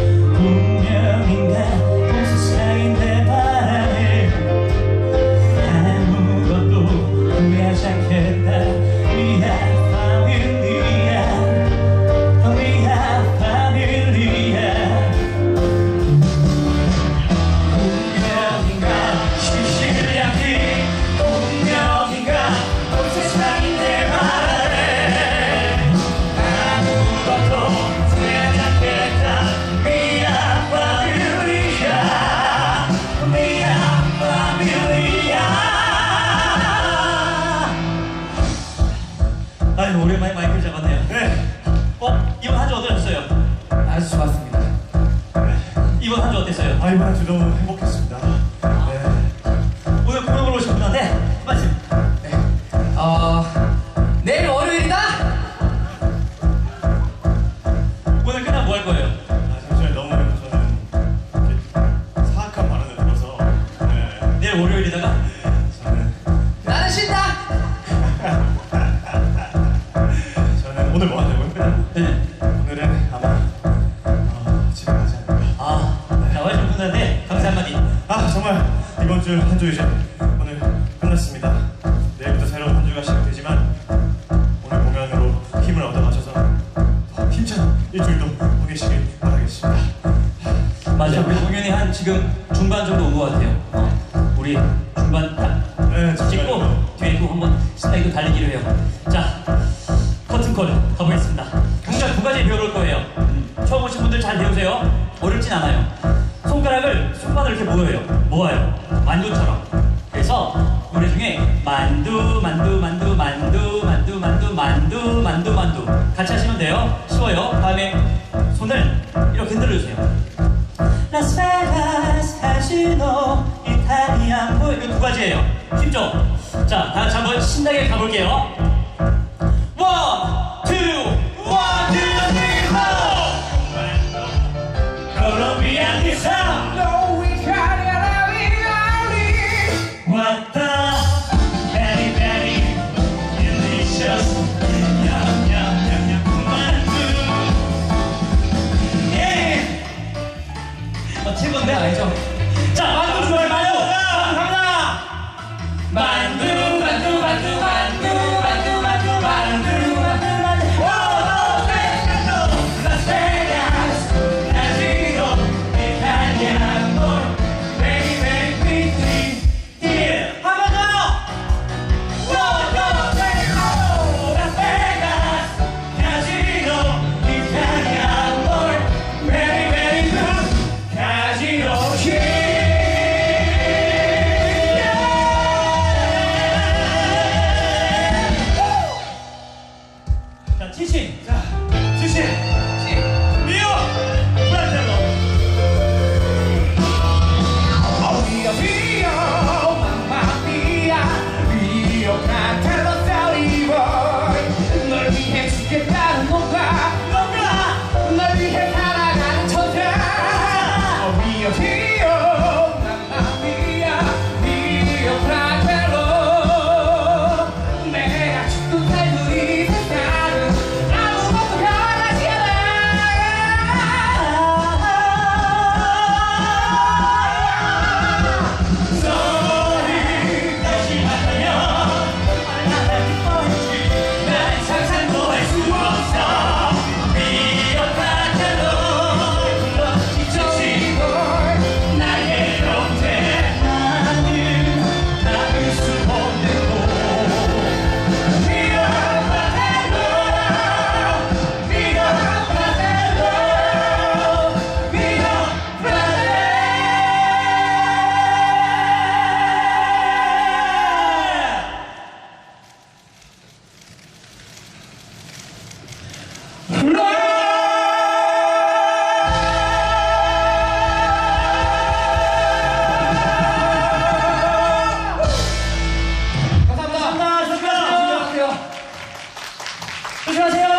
Oh. 아유 오랜만에 마이크를 잡았네요. 네. 어 이번 한 주 어떠셨어요? 아주 좋았습니다. 이번 한 주 어땠어요? 아 이번 한 주 너무 행복했습니다. 네. 오늘 공연으로 오셨구나. 네. 말씀. 네. 어 내일 월요일이다. 오늘 끝나 뭐 할 거예요? 아 잠시만 너무 저는 사악한 발언을 들어서 네. 내일 월요일이다가 이번 주 한 주 이제 오늘 끝났습니다. 내일부터 새로운 한 주가 시작되지만 오늘 공연으로 힘을 얻어가셔서 더 힘찬 일주일도 보내시길 바라겠습니다. 맞아, 우리 공연이 한 지금 중반 정도 온 것 같아요. 어, 우리 중반 딱 네, 찍고 뒤에 또 한번 또 달리기로 해요. 자, 커튼콜 가보겠습니다. 각각 두 가지 배워올 거예요. 음, 처음 오신 분들 잘 배우세요. 어렵진 않아요. 손가락을 손바닥을 이렇게 모여요. 모아요. 만두처럼. 그래서 노래 중에 만두, 만두, 만두, 만두, 만두, 만두, 만두, 만두, 만두 같이 하시면 돼요. 쉬워요. 다음에 손을 이렇게 흔들어 주세요. 라스베가스 카지노 이탈리안 뭐 이거 두 가지예요. 힘줘. 자, 다 같이 한번 신나게 가볼게요. And. 안녕하세요.